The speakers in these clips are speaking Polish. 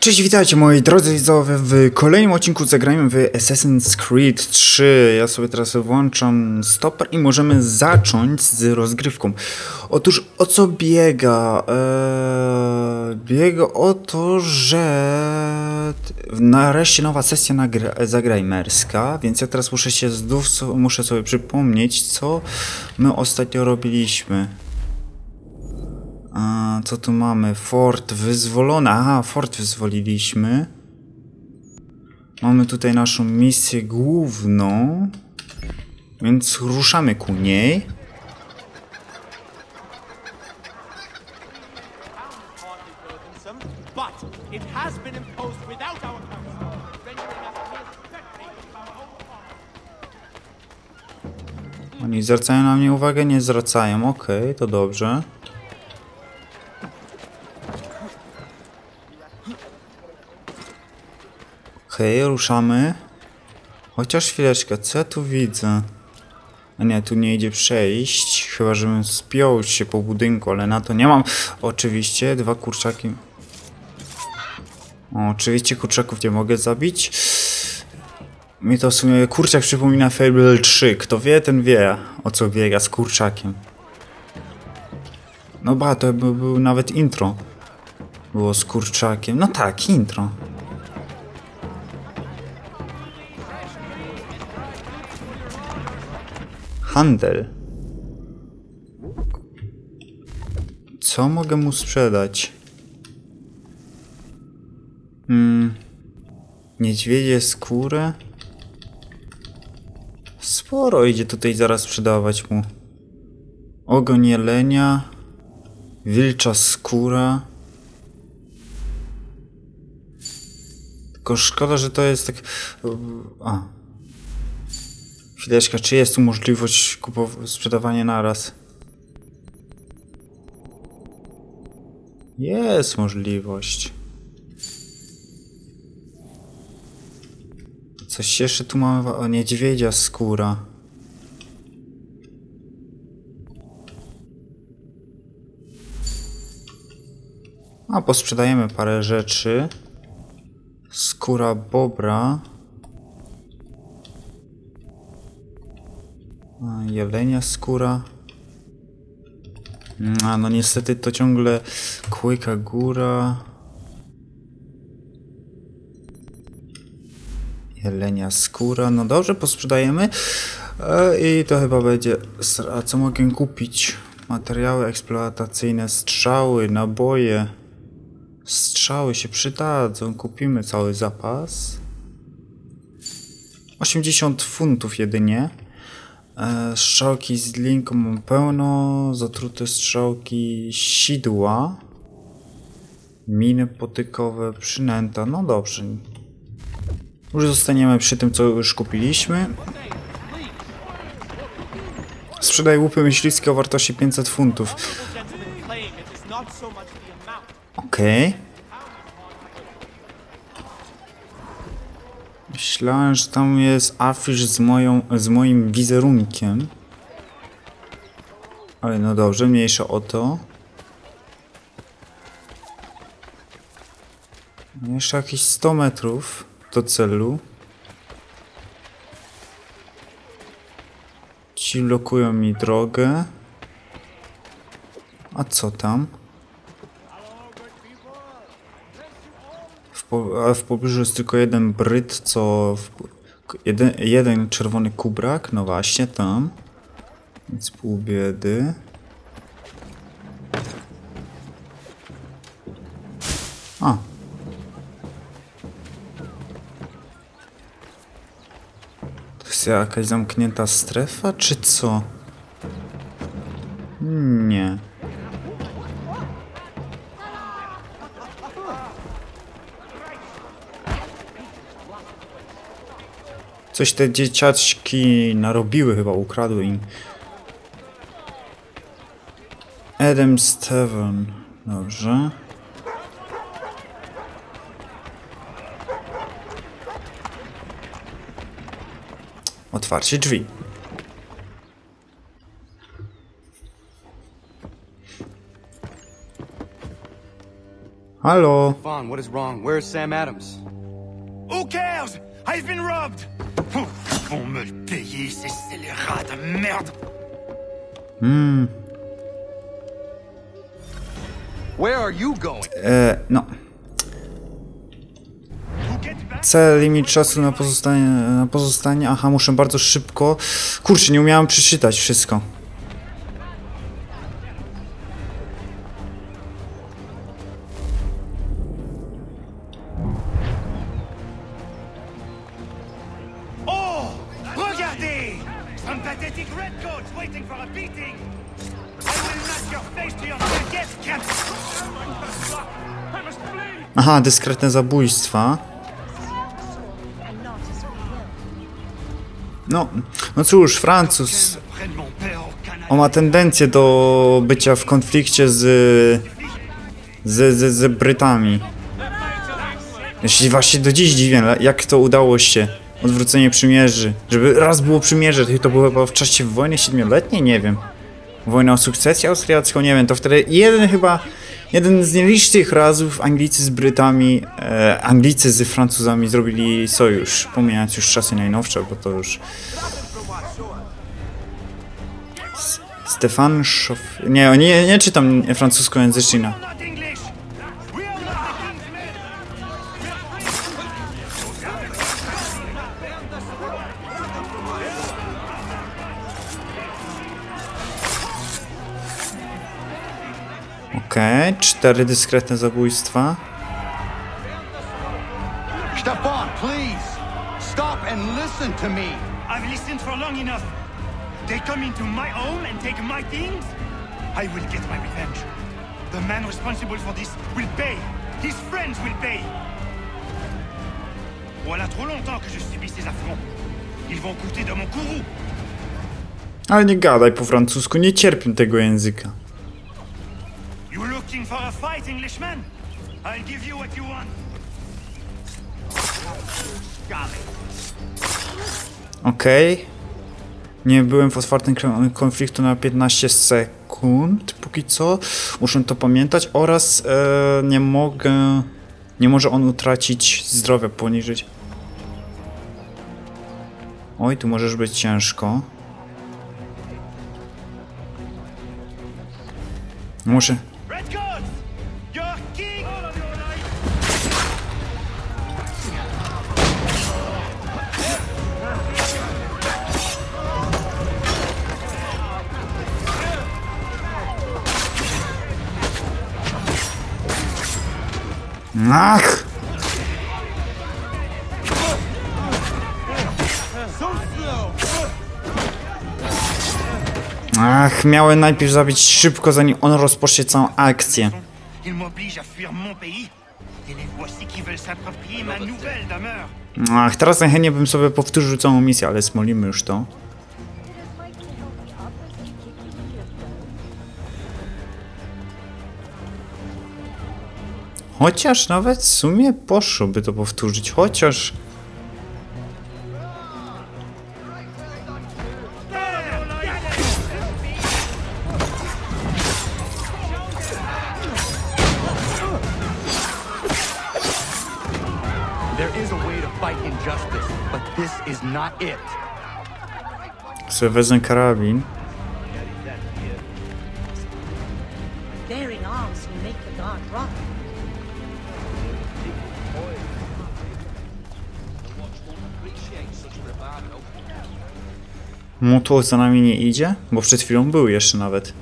Cześć, witajcie moi drodzy widzowie w kolejnym odcinku zagrajmy w Assassin's Creed 3. Ja sobie teraz włączam stopper i możemy zacząć z rozgrywką. Otóż o co biega? Eee, biega o to, że nareszcie nowa sesja zagrajmerska, więc ja teraz muszę się muszę sobie przypomnieć, co my ostatnio robiliśmy. A, co tu mamy? Fort wyzwolony. Aha, fort wyzwoliliśmy. Mamy tutaj naszą misję główną. Więc ruszamy ku niej. Oni zwracają na mnie uwagę? Nie zwracają. Okej, to dobrze. Okej, ruszamy. Chociaż chwileczkę, co ja tu widzę? A nie, tu nie idzie przejść, chyba żebym spiął się po budynku, ale na to nie mam. Oczywiście, dwa kurczaki. O, oczywiście kurczaków nie mogę zabić. Mi to w sumie kurczak przypomina Fable 3. Kto wie, ten wie, o co biega z kurczakiem. No ba, to by był nawet intro. Było z kurczakiem. No tak, intro. Handel. Co mogę mu sprzedać? Hmm. Niedźwiedzie skórę? Sporo idzie tutaj zaraz sprzedawać mu. Ogon jelenia. Wilcza skóra. Tylko szkoda, że to jest tak... A. Chwileczkę, czy jest tu możliwość kupow- sprzedawania naraz? Jest możliwość. Coś jeszcze tu mamy o niedźwiedzia skóra. A posprzedajemy parę rzeczy. Skóra bobra. Jelenia skóra. A, no niestety to ciągle kłyka góra. Jelenia skóra. No dobrze, posprzedajemy. E, I to chyba będzie. A co mogę kupić? Materiały eksploatacyjne, strzały, naboje. Strzały się przydadzą. Kupimy cały zapas. 80 funtów jedynie. E, strzałki z linką mam pełno. Zatrute strzałki sidła. Miny potykowe, przynęta. No dobrze. Już zostaniemy przy tym, co już kupiliśmy. Sprzedaj łupy myśliwskie o wartości 500 funtów. Gentlemen claim Myślałem, że tam jest afisz z, moją, z moim wizerunkiem. Ale no dobrze, mniejsza o to. Jeszcze jakieś 100 metrów do celu. Ci blokują mi drogę. A co tam? Po, a w pobliżu jest tylko jeden bryt, co. W, jeden, jeden czerwony kubrak, no właśnie tam. Więc pół biedy. A. To jest jakaś zamknięta strefa, czy co? Nie. Coś te dzieciaczki narobiły chyba, ukradły im. Adam Steven. Dobrze. Otwarcie drzwi. Halo? Vaughn, what is wrong? Where is Sam Adams? Who cares? I've been robbed! Vont me le payer, ces scélérats de merde! Where are you going? E, no. Cel limit czasu na pozostanie, na pozostanie. Aha, muszę bardzo szybko. Kurczę, nie umiałem przeczytać wszystko. Aha, dyskretne zabójstwa. No, no cóż, Francuz. On ma tendencję do bycia w konflikcie z. z, z, z Brytami. Jeśli właśnie do dziś dziwię, jak to udało się. Odwrócenie przymierzy. Żeby raz było przymierze, to było chyba w czasie wojny siedmioletniej, nie wiem. Wojna o sukcesję austriacką, nie wiem, to wtedy jeden chyba, jeden z nielicznych razów Anglicy z Brytami, e, Anglicy z Francuzami zrobili sojusz, pomijając już czasy najnowsze, bo to już... Stefan Szof... Nie, nie, nie czytam francuskojęzycznej. Okej, cztery dyskretne zabójstwa. Stefan, please! Stop and listen to me! I've listened for long enough. They come into my home and take my things? I will get my revenge. The man responsible for this will pay. His friends will pay. Voilà trop longtemps que je subis ces affronts. Ils vont coûter de mon courroux. Ale nie gadaj po francusku, nie cierpię tego języka. Looking for a fight, Englishman? I'll give you what you want. Okej. Nie byłem w otwartym konfliktu na 15 sekund, póki co. Muszę to pamiętać oraz e, nie mogę... Nie może on utracić zdrowia poniżej. Oj, tu możesz być ciężko. Muszę... Ach! Ach, miałem najpierw zabić szybko, zanim on rozpocznie całą akcję. Ach, teraz najchętniej bym sobie powtórzył całą misję, ale smolimy już to. Chociaż nawet w sumie poszłoby to powtórzyć, chociaż... There is a Motłoch za nami nie idzie? Bo przed chwilą był jeszcze nawet.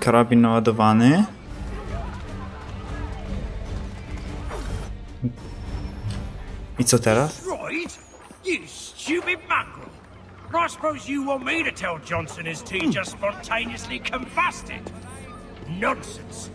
Guard will be round co teraz? Right? You stupid mongrel. I suppose you want me to tell Johnson his tea hmm. just spontaneously combusted? Nonsense.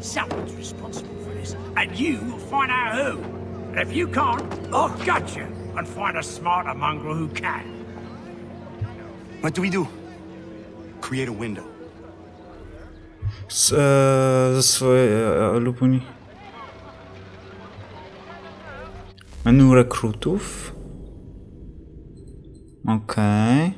Someone's responsible for this, and you will find out who. And if you can't, I'll gut you and find a smarter mongrel who can. What do we do? Create a window. Z, e, ze swojej e, lub uni- Menu rekrutów. Okej.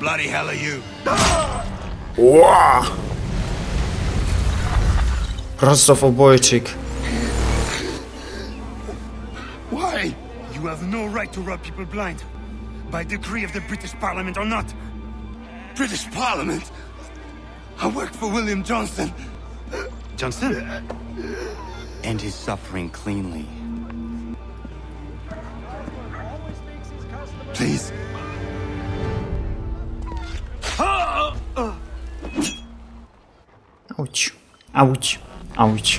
Bloody hell are you? Ła! Prosto obojczyk. Why? You have no right to rob people blind. By decree of the British Parliament or not. British Parliament? I worked for William Johnson. Johnson? End his suffering cleanly. Please. Auć. Auć. Auć.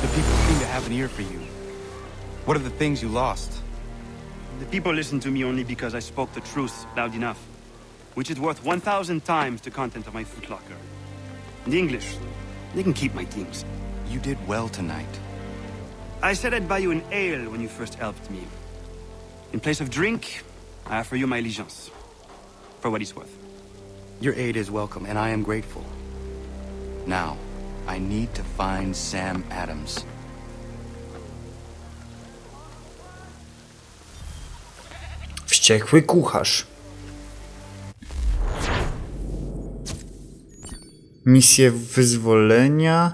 The people seem to have an ear for you. What are the things you lost? The people listen to me only because I spoke the truth loud enough. Which is worth 1,000 times the content of my footlocker. The English, they can keep my things. You did well tonight. I said I'd buy you an ale when you first helped me. In place of drink, I offer you my allegiance. For what it's worth. Your aid is welcome, and I am grateful. Now, I need to find Sam Adams. Wściekły kucharz. Misje wyzwolenia.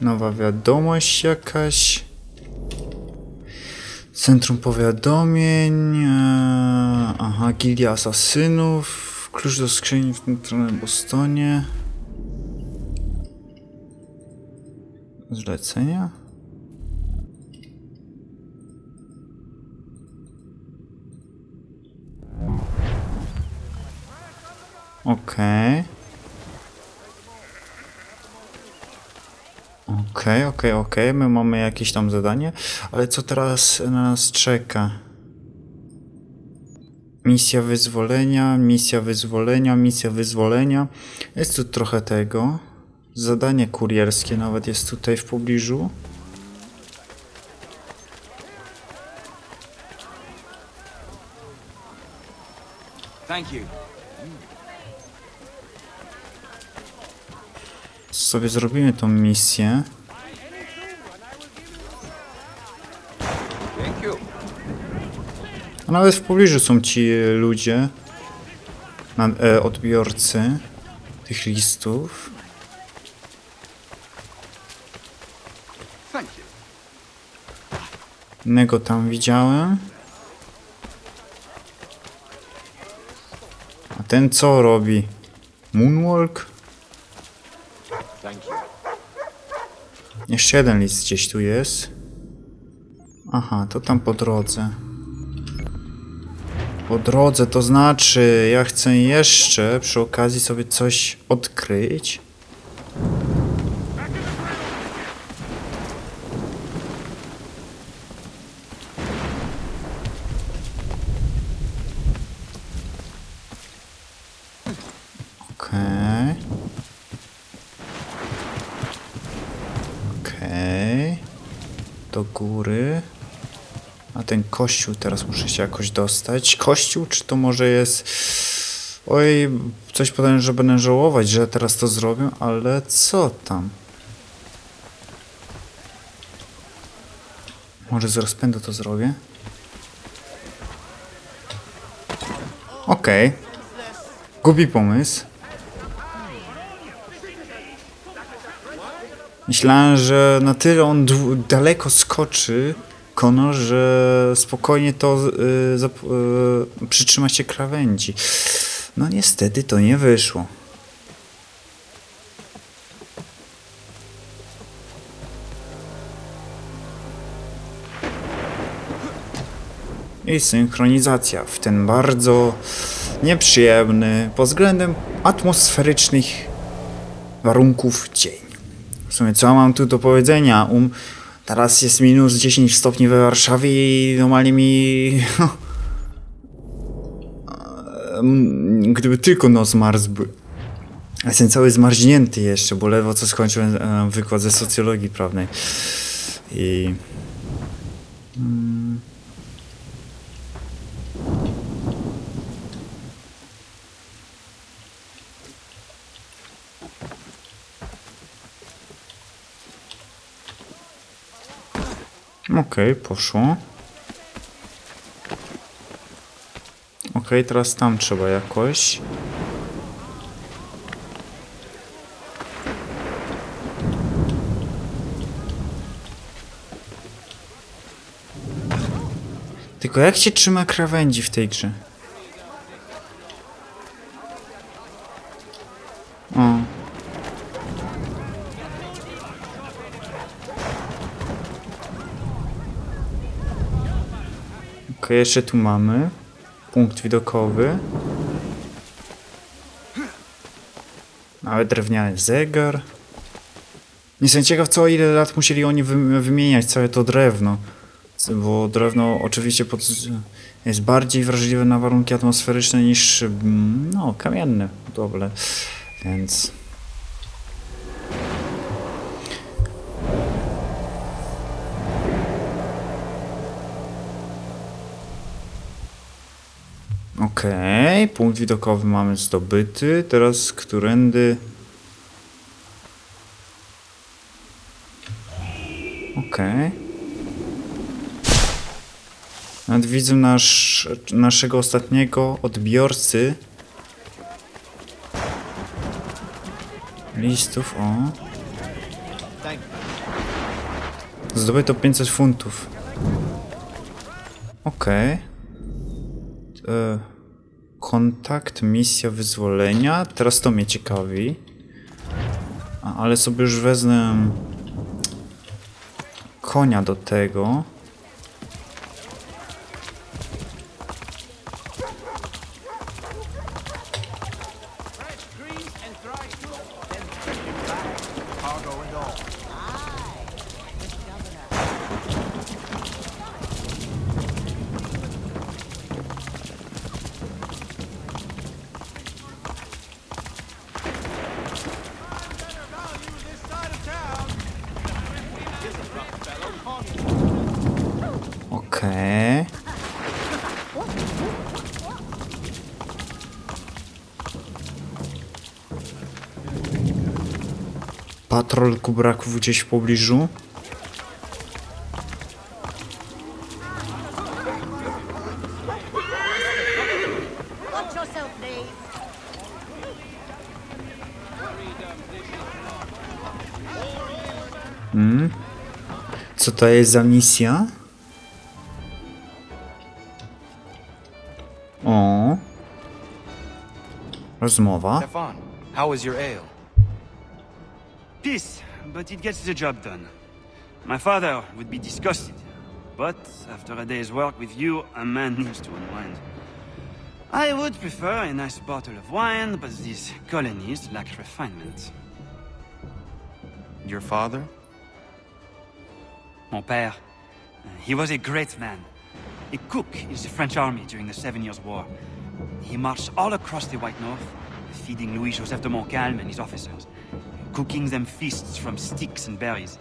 Nowa wiadomość jakaś. Centrum powiadomień. e, Aha, Gildia Asasynów. Klucz do skrzyni w centralnym Bostonie. Zlecenia? Okej. Okej, okej, okej. My mamy jakieś tam zadanie, ale co teraz na nas czeka? Misja wyzwolenia, misja wyzwolenia, misja wyzwolenia. Jest tu trochę tego. Zadanie kurierskie nawet jest tutaj w pobliżu. Thank you. Sobie zrobimy tą misję. A nawet w pobliżu są ci ludzie, e, odbiorcy tych listów. Innego tam widziałem. A ten co robi? Moonwalk? Jeszcze jeden list gdzieś tu jest. Aha, to tam po drodze. Po drodze to znaczy, ja chcę jeszcze przy okazji sobie coś odkryć. Do góry. A ten kościół teraz muszę się jakoś dostać. Kościół, czy to może jest... Oj, coś podałem, że będę żałować, że teraz to zrobię, ale co tam? Może z rozpędu to zrobię? Okej. Gubi pomysł. Myślałem, że na tyle on daleko skoczy, Konor, że spokojnie to y, y, przytrzyma się krawędzi. No niestety to nie wyszło. I synchronizacja w ten bardzo nieprzyjemny pod względem atmosferycznych warunków dzień. W sumie co mam tu do powiedzenia? Um, teraz jest minus 10 stopni we Warszawie i normalnie mi gdyby tylko nos marzłby. Jestem cały zmarznięty jeszcze, bo ledwo co skończyłem wykład ze socjologii prawnej. I... Okej, poszło. Okej, teraz tam trzeba jakoś. Tylko jak się trzyma krawędzi w tej grze? Jeszcze tu mamy punkt widokowy. Nawet drewniany zegar. Nie Jestem ciekaw, co ile lat musieli oni wy wymieniać całe to drewno. Bo drewno oczywiście pod, jest bardziej wrażliwe na warunki atmosferyczne niż mm, no, kamienne budowle. Więc. Punkt widokowy mamy zdobyty. Teraz którędy. Okej. Nawet widzę nasz, naszego ostatniego odbiorcy listów. O. Zdobyto 500 funtów. Okej. E, Kontakt, misja wyzwolenia. Teraz to mnie ciekawi. A, ale sobie już wezmę konia do tego. Patrol kubraków gdzieś w pobliżu. Please. Co to jest za misja? O. Rozmowa. Stefan, how is your ale? Peace, but it gets the job done. My father would be disgusted. But after a day's work with you, a man needs to unwind. I would prefer a nice bottle of wine, but these colonies lack refinement. Your father? Mon père, uh, he was a great man. A cook in the French army during the Seven Years' War. He marched all across the White North, feeding Louis-Joseph de Montcalm and his officers, cooking them feasts from sticks and berries.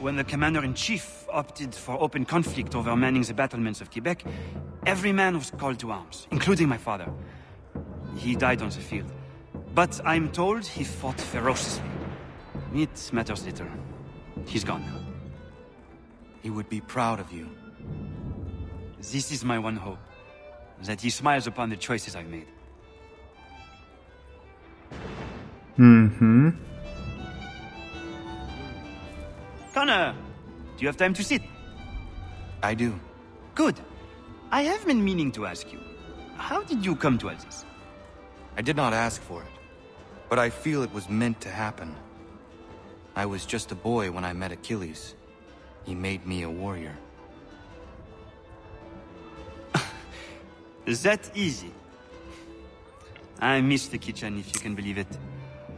When the commander-in-chief opted for open conflict over manning the battlements of Quebec, every man was called to arms, including my father. He died on the field. But I'm told he fought ferociously. It matters little. He's gone now. He would be proud of you. This is my one hope. That he smiles upon the choices I've made. Mhm. Connor, do you have time to sit? I do. Good. I have been meaning to ask you. How did you come to all this? I did not ask for it, but I feel it was meant to happen. I was just a boy when I met Achilles. He made me a warrior. Is that easy? I miss the kitchen, if you can believe it.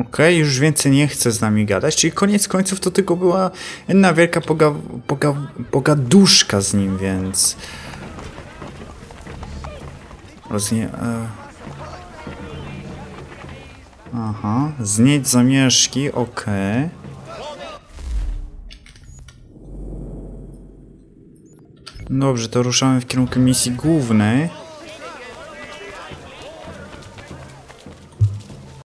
Okej, już więcej nie chce z nami gadać, czyli koniec końców to tylko była jedna wielka poga, poga, pogaduszka z nim, więc... Roznie... E... Aha, znieść zamieszki, okej. Dobrze, to ruszamy w kierunku misji głównej.